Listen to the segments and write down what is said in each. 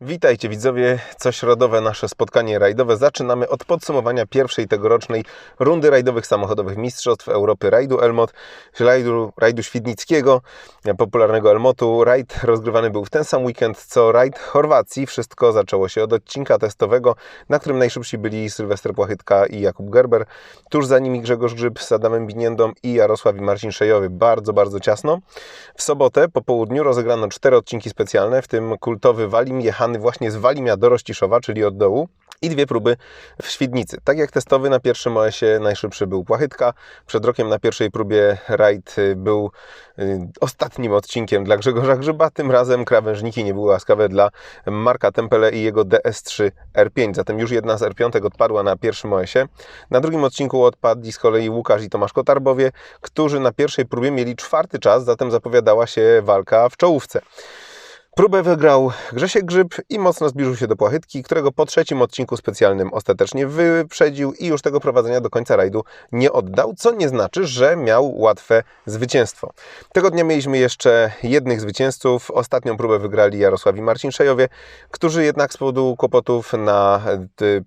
Witajcie widzowie, co środowe nasze spotkanie rajdowe. Zaczynamy od podsumowania pierwszej tegorocznej rundy rajdowych samochodowych Mistrzostw Europy rajdu Elmot, rajdu, rajdu Świdnickiego, popularnego Elmotu. Rajd rozgrywany był w ten sam weekend co rajd Chorwacji. Wszystko zaczęło się od odcinka testowego, na którym najszybsi byli Sylwester Płachytka i Jakub Gerber. Tuż za nimi Grzegorz Grzyb z Adamem Biniędą i Jarosław i Marcin Szejowy. Bardzo, bardzo ciasno. W sobotę po południu rozegrano cztery odcinki specjalne, w tym kultowy Walim jechany właśnie z Walimia do Rościszowa, czyli od dołu i dwie próby w Świdnicy. Tak jak testowy na pierwszym OS-ie najszybszy był Płachytka. Przed rokiem na pierwszej próbie rajd y, był y, ostatnim odcinkiem dla Grzegorza Grzyba. Tym razem krawężniki nie były łaskawe dla Marka Tempele i jego DS3 R5. Zatem już jedna z R5 odpadła na pierwszym OS-ie. Na drugim odcinku odpadli z kolei Łukasz i Tomasz Kotarbowie, którzy na pierwszej próbie mieli czwarty czas, zatem zapowiadała się walka w czołówce. Próbę wygrał Grzesiek Grzyb i mocno zbliżył się do Płachytki, którego po trzecim odcinku specjalnym ostatecznie wyprzedził i już tego prowadzenia do końca rajdu nie oddał, co nie znaczy, że miał łatwe zwycięstwo. Tego dnia mieliśmy jeszcze jednych zwycięzców. Ostatnią próbę wygrali Jarosław i Marcin Szejowie, którzy jednak z powodu kłopotów na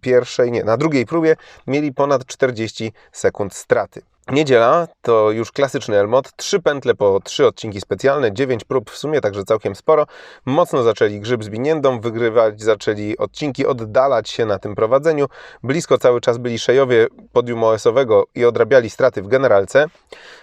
pierwszej, nie, na drugiej próbie mieli ponad 40 sekund straty. Niedziela to już klasyczny Elmot. Trzy pętle po trzy odcinki specjalne, dziewięć prób w sumie, także całkiem sporo. Mocno zaczęli grzyb z Biniędą, wygrywać zaczęli odcinki, oddalać się na tym prowadzeniu. Blisko cały czas byli szejowie podium OS-owego i odrabiali straty w generalce.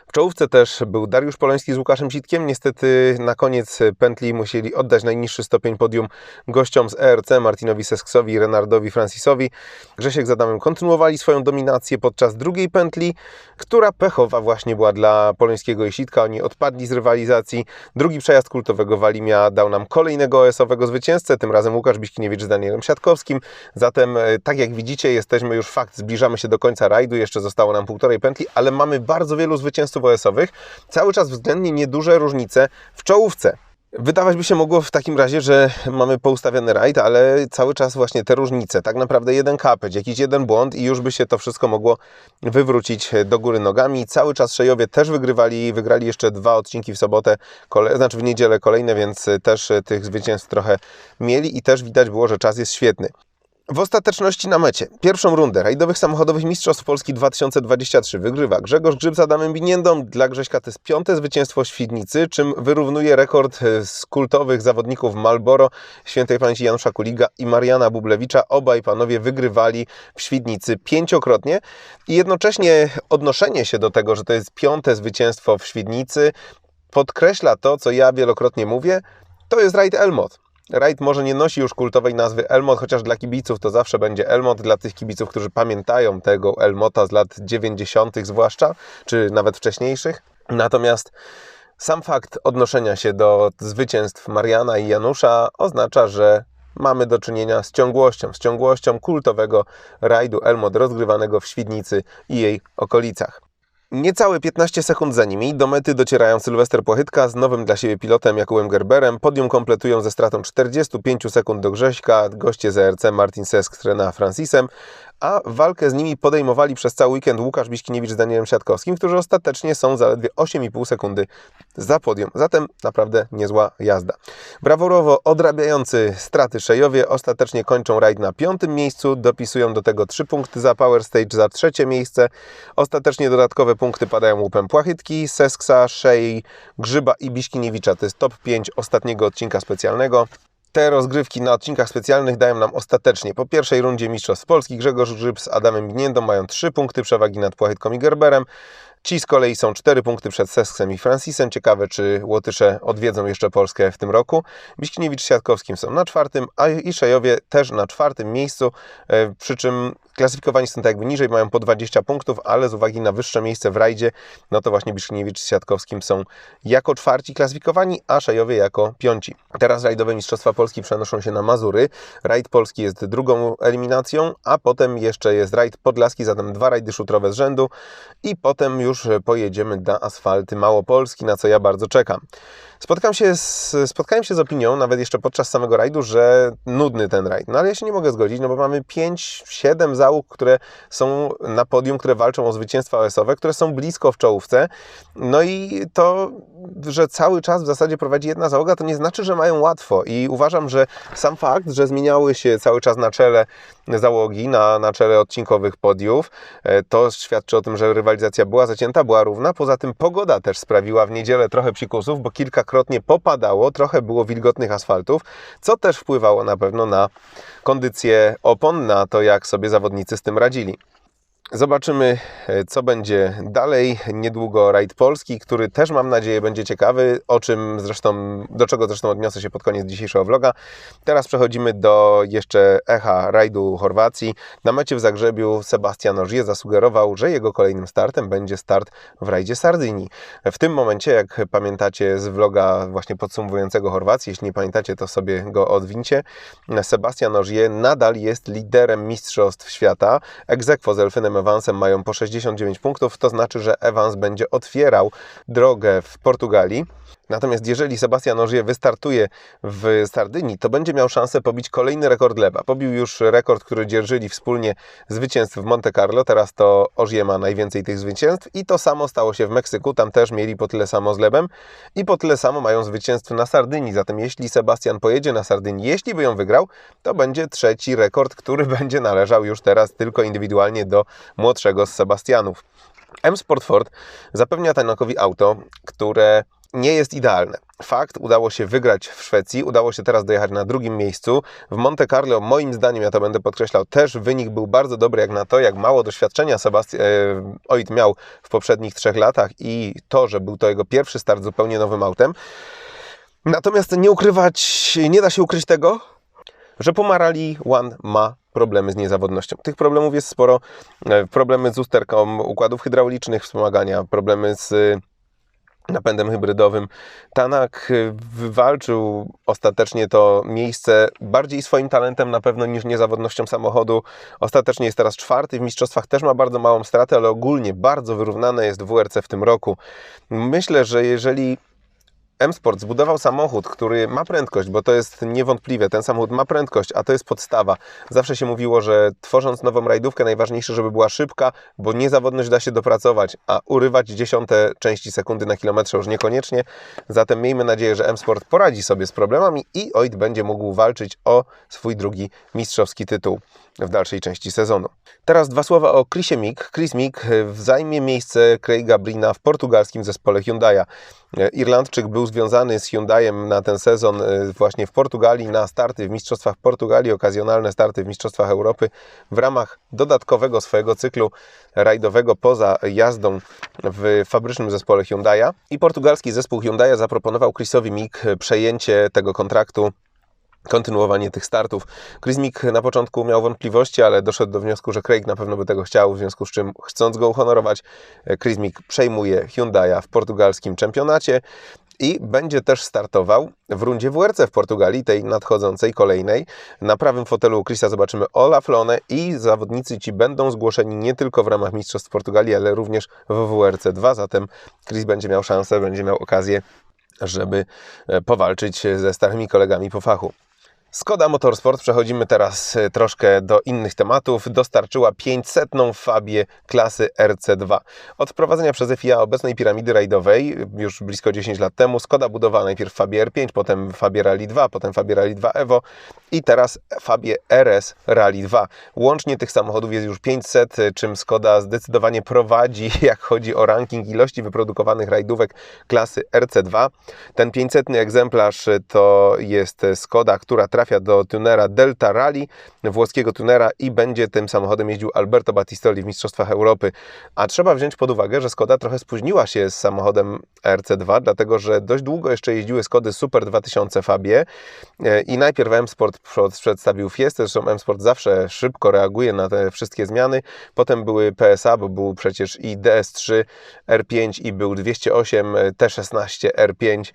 W czołówce też był Dariusz Poloński z Łukaszem Sitkiem. Niestety na koniec pętli musieli oddać najniższy stopień podium gościom z ERC, Martinowi Sesksowi Renardowi Francisowi. Grzesiek z Adamem kontynuowali swoją dominację podczas drugiej pętli, która pechowa właśnie była dla Polońskiego i Sitka. Oni odpadli z rywalizacji. Drugi przejazd kultowego Walimia dał nam kolejnego OS-owego zwycięzcę, tym razem Łukasz Biśkiniewicz z Danielem Siatkowskim. Zatem, tak jak widzicie, jesteśmy już fakt, zbliżamy się do końca rajdu, jeszcze zostało nam półtorej pętli, ale mamy bardzo wielu zwycięzców OS-owych. Cały czas względnie nieduże różnice w czołówce. Wydawać by się mogło w takim razie, że mamy poustawiony rajd, ale cały czas właśnie te różnice, tak naprawdę jeden kapeć, jakiś jeden błąd i już by się to wszystko mogło wywrócić do góry nogami. Cały czas Szejowie też wygrywali, wygrali jeszcze dwa odcinki w sobotę, kole, znaczy w niedzielę kolejne, więc też tych zwycięstw trochę mieli i też widać było, że czas jest świetny. W ostateczności na mecie. Pierwszą rundę rajdowych samochodowych Mistrzostw Polski 2023 wygrywa Grzegorz Grzyb z Adamem Biniędą. Dla Grześka to jest piąte zwycięstwo Świdnicy, czym wyrównuje rekord z kultowych zawodników Malboro, świętej pamięci Janusza Kuliga i Mariana Bublewicza. Obaj panowie wygrywali w Świdnicy pięciokrotnie i jednocześnie odnoszenie się do tego, że to jest piąte zwycięstwo w Świdnicy podkreśla to, co ja wielokrotnie mówię, to jest rajd Elmot. Rajd może nie nosi już kultowej nazwy Elmot, chociaż dla kibiców to zawsze będzie Elmot, dla tych kibiców, którzy pamiętają tego Elmota z lat 90. zwłaszcza, czy nawet wcześniejszych. Natomiast sam fakt odnoszenia się do zwycięstw Mariana i Janusza oznacza, że mamy do czynienia z ciągłością, z ciągłością kultowego rajdu Elmot rozgrywanego w Świdnicy i jej okolicach. Niecałe 15 sekund za nimi do mety docierają Sylwester Płachytka z nowym dla siebie pilotem Jakubem Gerberem. Podium kompletują ze stratą 45 sekund do Grześka, goście z ERC Martin Sesk z Francisem, a walkę z nimi podejmowali przez cały weekend Łukasz Biśkiniewicz z Danielem Siatkowskim, którzy ostatecznie są zaledwie 8,5 sekundy za podium. Zatem naprawdę niezła jazda. Braworowo odrabiający straty Szejowie ostatecznie kończą rajd na piątym miejscu, dopisują do tego 3 punkty za Power Stage za trzecie miejsce. Ostatecznie dodatkowe punkty padają łupem Płachytki, Sesksa, Szej, Grzyba i Biśkiniewicza. To jest top 5 ostatniego odcinka specjalnego te rozgrywki na odcinkach specjalnych dają nam ostatecznie po pierwszej rundzie Mistrzostw Polski Grzegorz Grzyb z Adamem Gniędą mają 3 punkty przewagi nad Płachytką i Gerberem. Ci z kolei są 4 punkty przed Sesksem i Francisem. Ciekawe, czy Łotysze odwiedzą jeszcze Polskę w tym roku. Biśkiniewicz z Siatkowskim są na czwartym, a i Szejowie też na czwartym miejscu, przy czym klasyfikowani są tak jakby niżej, mają po 20 punktów, ale z uwagi na wyższe miejsce w rajdzie, no to właśnie Biszkiewicz z Siatkowskim są jako czwarci klasyfikowani, a Szejowie jako piąci. Teraz rajdowe Mistrzostwa Polski przenoszą się na Mazury. Rajd Polski jest drugą eliminacją, a potem jeszcze jest rajd Podlaski, zatem dwa rajdy szutrowe z rzędu i potem już pojedziemy na asfalty Małopolski, na co ja bardzo czekam. Spotkałem się, z, spotkałem się z opinią, nawet jeszcze podczas samego rajdu, że nudny ten rajd. No ale ja się nie mogę zgodzić, no bo mamy 5-7 załóg, które są na podium, które walczą o zwycięstwa OS-owe, które są blisko w czołówce. No i to, że cały czas w zasadzie prowadzi jedna załoga, to nie znaczy, że mają łatwo. I uważam, że sam fakt, że zmieniały się cały czas na czele załogi, na, na czele odcinkowych podiów, e, to świadczy o tym, że rywalizacja była zacięta, była równa. Poza tym pogoda też sprawiła w niedzielę trochę psikusów, bo kilkakrotnie popadało, trochę było wilgotnych asfaltów, co też wpływało na pewno na kondycję opon, na to jak sobie zawodnicy z tym radzili. Zobaczymy, e, co będzie dalej. Niedługo rajd polski, który też mam nadzieję będzie ciekawy, o czym zresztą, do czego zresztą odniosę się pod koniec dzisiejszego vloga. Teraz przechodzimy do jeszcze echa rajdu Chorwacji. Na mecie w Zagrzebiu Sebastian Ożie zasugerował, że jego kolejnym startem będzie start w rajdzie Sardynii. W tym momencie, jak pamiętacie z vloga właśnie podsumowującego Chorwację, jeśli nie pamiętacie, to sobie go odwincie. Sebastian Ożie nadal jest liderem Mistrzostw Świata. Egzekwo z Elfynem Evansem mają po 69 punktów, to znaczy, że Evans będzie otwierał drogę w Portugalii. Natomiast jeżeli Sebastian Ogier wystartuje w Sardynii, to będzie miał szansę pobić kolejny rekord Leba. Pobił już rekord, który dzierżyli wspólnie zwycięstw w Monte Carlo. Teraz to Ogier ma najwięcej tych zwycięstw i to samo stało się w Meksyku. Tam też mieli po tyle samo z Lebem i po tyle samo mają zwycięstw na Sardynii. Zatem jeśli Sebastian pojedzie na Sardynii, jeśli by ją wygrał, to będzie trzeci rekord, który będzie należał już teraz tylko indywidualnie do młodszego z Sebastianów. M Sportford zapewnia Tanakowi auto, które nie jest idealne. Fakt, udało się wygrać w Szwecji, udało się teraz dojechać na drugim miejscu. W Monte Carlo, moim zdaniem, ja to będę podkreślał, też wynik był bardzo dobry, jak na to, jak mało doświadczenia Sebastian e, Oit miał w poprzednich trzech latach i to, że był to jego pierwszy start zupełnie nowym autem. Natomiast nie ukrywać, nie da się ukryć tego, że Pomarali One ma problemy z niezawodnością. Tych problemów jest sporo. E, problemy z usterką układów hydraulicznych wspomagania, problemy z napędem hybrydowym. Tanak y, wywalczył ostatecznie to miejsce bardziej swoim talentem na pewno niż niezawodnością samochodu. Ostatecznie jest teraz czwarty w mistrzostwach, też ma bardzo małą stratę, ale ogólnie bardzo wyrównane jest WRC w tym roku. Myślę, że jeżeli M-Sport zbudował samochód, który ma prędkość, bo to jest niewątpliwe, ten samochód ma prędkość, a to jest podstawa. Zawsze się mówiło, że tworząc nową rajdówkę najważniejsze, żeby była szybka, bo niezawodność da się dopracować, a urywać dziesiąte części sekundy na kilometrze już niekoniecznie. Zatem miejmy nadzieję, że M-Sport poradzi sobie z problemami i OIT będzie mógł walczyć o swój drugi mistrzowski tytuł w dalszej części sezonu. Teraz dwa słowa o Chrisie Mick. Chris Mick zajmie miejsce Craiga Brina w portugalskim zespole Hyundai'a. Irlandczyk był związany z Hyundaiem na ten sezon e, właśnie w Portugalii na starty w Mistrzostwach Portugalii, okazjonalne starty w Mistrzostwach Europy w ramach dodatkowego swojego cyklu rajdowego poza jazdą w fabrycznym zespole Hyundai'a. I portugalski zespół Hyundai'a zaproponował Chrisowi Mick przejęcie tego kontraktu kontynuowanie tych startów. Chris Mick na początku miał wątpliwości, ale doszedł do wniosku, że Craig na pewno by tego chciał, w związku z czym chcąc go uhonorować, Chris Mick przejmuje Hyundai'a w portugalskim czempionacie i będzie też startował w rundzie WRC w Portugalii, tej nadchodzącej, kolejnej. Na prawym fotelu Chrisa zobaczymy Ola Flone i zawodnicy ci będą zgłoszeni nie tylko w ramach Mistrzostw Portugalii, ale również w WRC 2, zatem Chris będzie miał szansę, będzie miał okazję żeby powalczyć ze starymi kolegami po fachu. Skoda Motorsport, przechodzimy teraz e, troszkę do innych tematów, dostarczyła 500 Fabię klasy RC2. Od wprowadzenia przez FIA obecnej piramidy rajdowej, już blisko 10 lat temu, Skoda budowała najpierw Fabię R5, potem Fabię Rally 2, potem Fabię Rally 2 Evo i teraz Fabię RS Rally 2. Łącznie tych samochodów jest już 500, czym Skoda zdecydowanie prowadzi, jak chodzi o ranking ilości wyprodukowanych rajdówek klasy RC2. Ten 500 egzemplarz to jest Skoda, która trafi trafia do tunera Delta Rally, włoskiego tunera i będzie tym samochodem jeździł Alberto Battistoli w Mistrzostwach Europy. A trzeba wziąć pod uwagę, że Skoda trochę spóźniła się z samochodem RC2, dlatego że dość długo jeszcze jeździły Skody Super 2000 Fabie e, i najpierw M-Sport przedstawił Fiestę, zresztą M-Sport zawsze szybko reaguje na te wszystkie zmiany. Potem były PSA, bo był przecież i DS3 R5 i był 208 T16 R5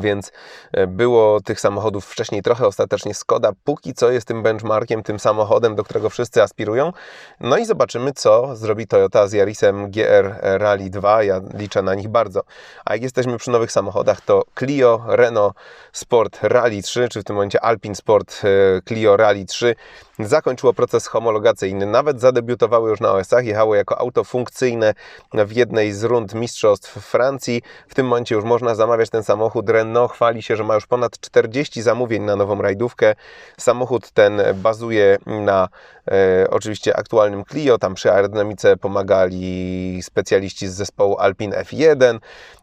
Więc e, było tych samochodów wcześniej trochę, ostatecznie Skoda póki co jest tym benchmarkiem, tym samochodem, do którego wszyscy aspirują. No i zobaczymy, co zrobi Toyota z Yarisem GR Rally 2. Ja liczę na nich bardzo. A jak jesteśmy przy nowych samochodach, to Clio, Renault Sport Rally 3, czy w tym momencie Alpine Sport e, Clio Rally 3 zakończyło proces homologacyjny. Nawet zadebiutowały już na OS-ach, jechało jako auto funkcyjne w jednej z rund mistrzostw Francji. W tym momencie już można zamawiać ten samochód. Renault chwali się, że ma już ponad 40 zamówień na nową rajdówkę. Samochód ten bazuje na e, oczywiście aktualnym Clio. Tam przy aerodynamice pomagali specjaliści z zespołu Alpine F1.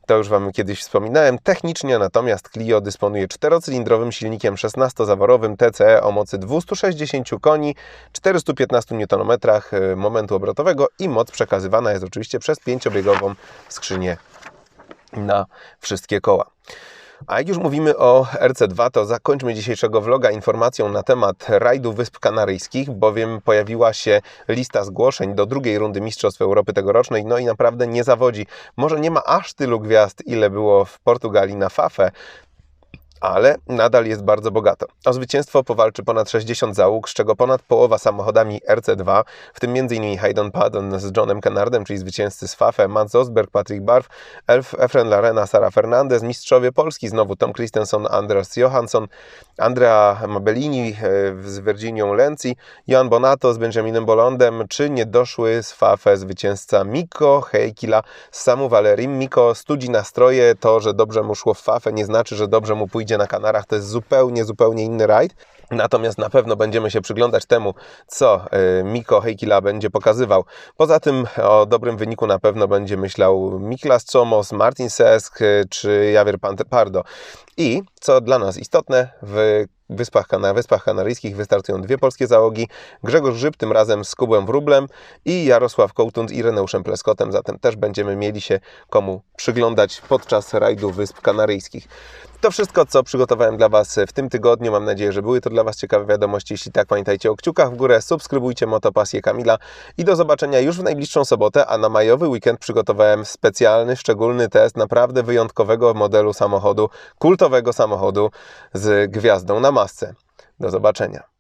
To już Wam kiedyś wspominałem. Technicznie natomiast Clio dysponuje czterocylindrowym silnikiem 16-zaworowym TCE o mocy 260 koni, 415 Nm e, momentu obrotowego i moc przekazywana jest oczywiście przez pięciobiegową skrzynię na wszystkie koła. A jak już mówimy o RC2, to zakończmy dzisiejszego vloga informacją na temat rajdu Wysp Kanaryjskich, bowiem pojawiła się lista zgłoszeń do drugiej rundy Mistrzostw Europy tegorocznej, no i naprawdę nie zawodzi. Może nie ma aż tylu gwiazd, ile było w Portugalii na Fafę, ale nadal jest bardzo bogato. O zwycięstwo powalczy ponad 60 załóg, z czego ponad połowa samochodami RC2, w tym m.in. Hayden Paddon z Johnem Kennardem, czyli zwycięzcy z FAFE, Mats Osberg, Patrick Barf, Elf, Efren Larena, Sara Fernandez, mistrzowie Polski, znowu Tom Christensen, Andreas Johansson, Andrea Mabellini e, z Virginią Lenzi, Johan Bonato z Benjaminem Bolondem, czy niedoszły z FAFE zwycięzca Miko Heikila z Samu Valerim. Miko studzi nastroje, to, że dobrze mu szło w FAFE nie znaczy, że dobrze mu pójdzie na Kanarach, to jest zupełnie, zupełnie inny rajd. Natomiast na pewno będziemy się przyglądać temu, co e, Miko Heikila będzie pokazywał. Poza tym o dobrym wyniku na pewno będzie myślał Miklas Czomos, Martin Sesk e, czy Javier Pardo. I co dla nas istotne, w Wyspach, na Wyspach Kanaryjskich wystartują dwie polskie załogi. Grzegorz Grzyb tym razem z Kubłem Wróblem i Jarosław Kołtun z Ireneuszem Pleskotem. Zatem też będziemy mieli się komu przyglądać podczas rajdu Wysp Kanaryjskich. To wszystko, co przygotowałem dla Was w tym tygodniu. Mam nadzieję, że były to dla Was ciekawe wiadomości. Jeśli tak, pamiętajcie o kciukach w górę, subskrybujcie Motopasję Kamila i do zobaczenia już w najbliższą sobotę, a na majowy weekend przygotowałem specjalny, szczególny test naprawdę wyjątkowego modelu samochodu, kultowego samochodu z gwiazdą na masce. Do zobaczenia.